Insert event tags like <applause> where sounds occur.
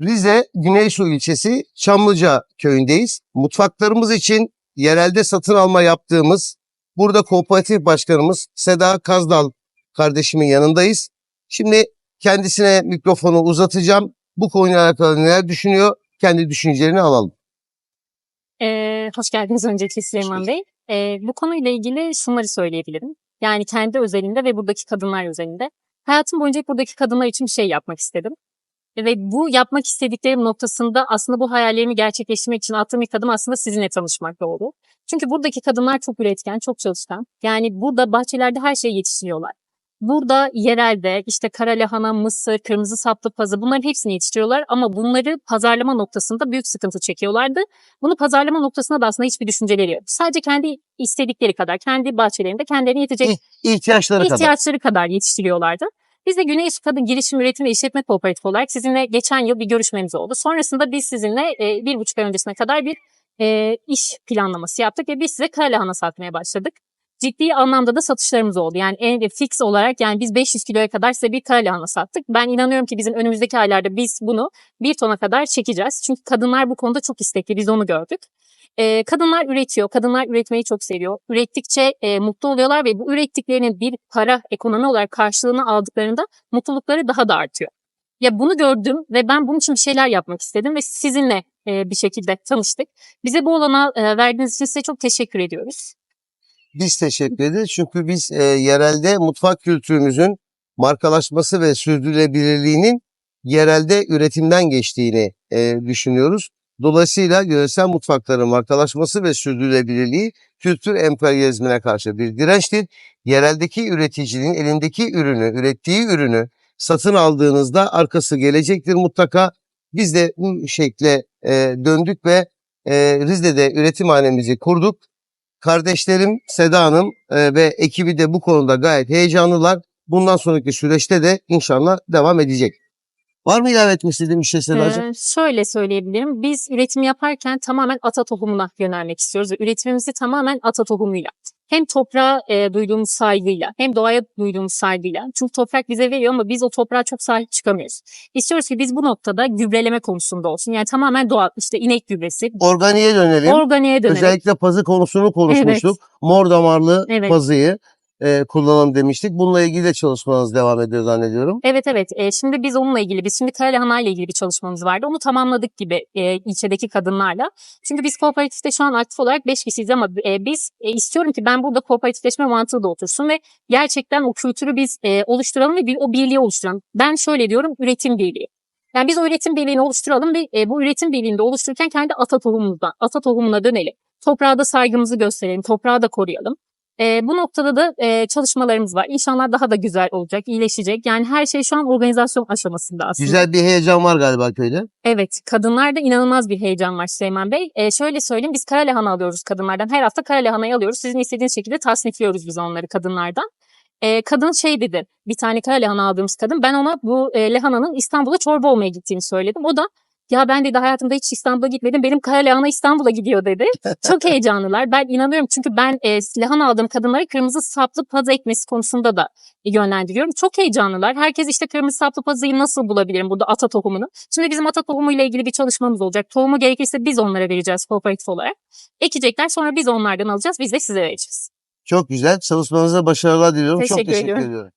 Rize Güneysu ilçesi Çamlıca köyündeyiz. Mutfaklarımız için yerelde satın alma yaptığımız burada kooperatif başkanımız Seda Kazdal kardeşimin yanındayız. Şimdi kendisine mikrofonu uzatacağım. Bu konuyla alakalı neler düşünüyor? Kendi düşüncelerini alalım. Ee, hoş geldiniz öncelikle Süleyman Bey. Ee, bu konuyla ilgili şunları söyleyebilirim. Yani kendi özelinde ve buradaki kadınlar özelinde. Hayatım boyunca hep buradaki kadınlar için bir şey yapmak istedim. Ve bu yapmak istediklerim noktasında aslında bu hayallerimi gerçekleştirmek için attığım ilk adım aslında sizinle tanışmak oldu. Çünkü buradaki kadınlar çok üretken, çok çalışkan. Yani burada bahçelerde her şeyi yetiştiriyorlar. Burada yerelde işte kara lahana, mısır, kırmızı saplı pazı bunların hepsini yetiştiriyorlar ama bunları pazarlama noktasında büyük sıkıntı çekiyorlardı. Bunu pazarlama noktasında da aslında hiçbir düşünceleri yok. Sadece kendi istedikleri kadar, kendi bahçelerinde kendilerine yetecek İhtiyaçları kadar. ihtiyaçları kadar yetiştiriyorlardı. Biz de Güney Su Kadın Girişim Üretim ve İşletme Kooperatifi olarak sizinle geçen yıl bir görüşmemiz oldu. Sonrasında biz sizinle e, bir buçuk ay öncesine kadar bir e, iş planlaması yaptık ve biz size kara lahana satmaya başladık. Ciddi anlamda da satışlarımız oldu. Yani en fix olarak yani biz 500 kiloya kadar size bir kara lahana sattık. Ben inanıyorum ki bizim önümüzdeki aylarda biz bunu bir tona kadar çekeceğiz. Çünkü kadınlar bu konuda çok istekli. Biz onu gördük. Ee, kadınlar üretiyor. Kadınlar üretmeyi çok seviyor. Ürettikçe e, mutlu oluyorlar ve bu ürettiklerinin bir para, ekonomi olarak karşılığını aldıklarında mutlulukları daha da artıyor. Ya bunu gördüm ve ben bunun için bir şeyler yapmak istedim ve sizinle e, bir şekilde tanıştık. Bize bu olanağı e, verdiğiniz için size çok teşekkür ediyoruz. Biz teşekkür ederiz. Çünkü biz e, yerelde mutfak kültürümüzün markalaşması ve sürdürülebilirliğinin yerelde üretimden geçtiğini e, düşünüyoruz. Dolayısıyla yöresel mutfakların markalaşması ve sürdürülebilirliği kültür emperyalizmine karşı bir dirençtir. Yereldeki üreticinin elindeki ürünü, ürettiği ürünü satın aldığınızda arkası gelecektir mutlaka. Biz de bu şekle e, döndük ve e, Rize'de üretimhanemizi kurduk. Kardeşlerim Seda Hanım e, ve ekibi de bu konuda gayet heyecanlılar. Bundan sonraki süreçte de inşallah devam edecek. Var mı ilave etmek istediğin bir şey Sedacığım? Ee, şöyle söyleyebilirim. Biz üretim yaparken tamamen ata tohumuna yönelmek istiyoruz ve üretimimizi tamamen ata tohumuyla. Hem toprağa e, duyduğumuz saygıyla hem doğaya duyduğumuz saygıyla. Çünkü toprak bize veriyor ama biz o toprağa çok sahip çıkamıyoruz. İstiyoruz ki biz bu noktada gübreleme konusunda olsun. Yani tamamen doğal işte inek gübresi. Organiğe dönelim. Organiğe dönelim. Özellikle pazı konusunu konuşmuştuk. Mor damarlı Evet. pazıyı e, kullanalım demiştik. Bununla ilgili de çalışmanız devam ediyor zannediyorum. Evet evet. E, şimdi biz onunla ilgili, biz şimdi kara lahana ile ilgili bir çalışmamız vardı. Onu tamamladık gibi e, ilçedeki kadınlarla. Çünkü biz kooperatifte şu an aktif olarak 5 kişiyiz ama e, biz e, istiyorum ki ben burada kooperatifleşme mantığı da otursun ve gerçekten o kültürü biz e, oluşturalım ve bir, o birliği oluşturalım. Ben şöyle diyorum, üretim birliği. Yani biz o üretim birliğini oluşturalım ve e, bu üretim birliğini de oluştururken kendi ata tohumumuzdan, ata tohumuna dönelim. Toprağa da saygımızı gösterelim, toprağı da koruyalım. E, bu noktada da e, çalışmalarımız var. İnşallah daha da güzel olacak, iyileşecek. Yani her şey şu an organizasyon aşamasında aslında. Güzel bir heyecan var galiba köyde. Evet, kadınlarda inanılmaz bir heyecan var Süleyman Bey. E, şöyle söyleyeyim, biz kara lahana alıyoruz kadınlardan. Her hafta kara lahanayı alıyoruz. Sizin istediğiniz şekilde tasnifliyoruz biz onları kadınlardan. E, kadın şey dedi, bir tane kara lahana aldığımız kadın. Ben ona bu e, lahananın İstanbul'a çorba olmaya gittiğini söyledim. O da ya ben dedi hayatımda hiç İstanbul'a gitmedim. Benim kara lahana İstanbul'a gidiyor dedi. <laughs> Çok heyecanlılar. Ben inanıyorum çünkü ben e, lahana aldığım kadınları kırmızı saplı pazı ekmesi konusunda da yönlendiriyorum. Çok heyecanlılar. Herkes işte kırmızı saplı pazıyı nasıl bulabilirim burada ata tohumunu. Şimdi bizim ata tohumuyla ilgili bir çalışmamız olacak. Tohumu gerekirse biz onlara vereceğiz kooperatif olarak. Ekecekler sonra biz onlardan alacağız. Biz de size vereceğiz. Çok güzel. Çalışmanıza başarılar diliyorum. Çok Teşekkür teşekkür ediyorum. ediyorum.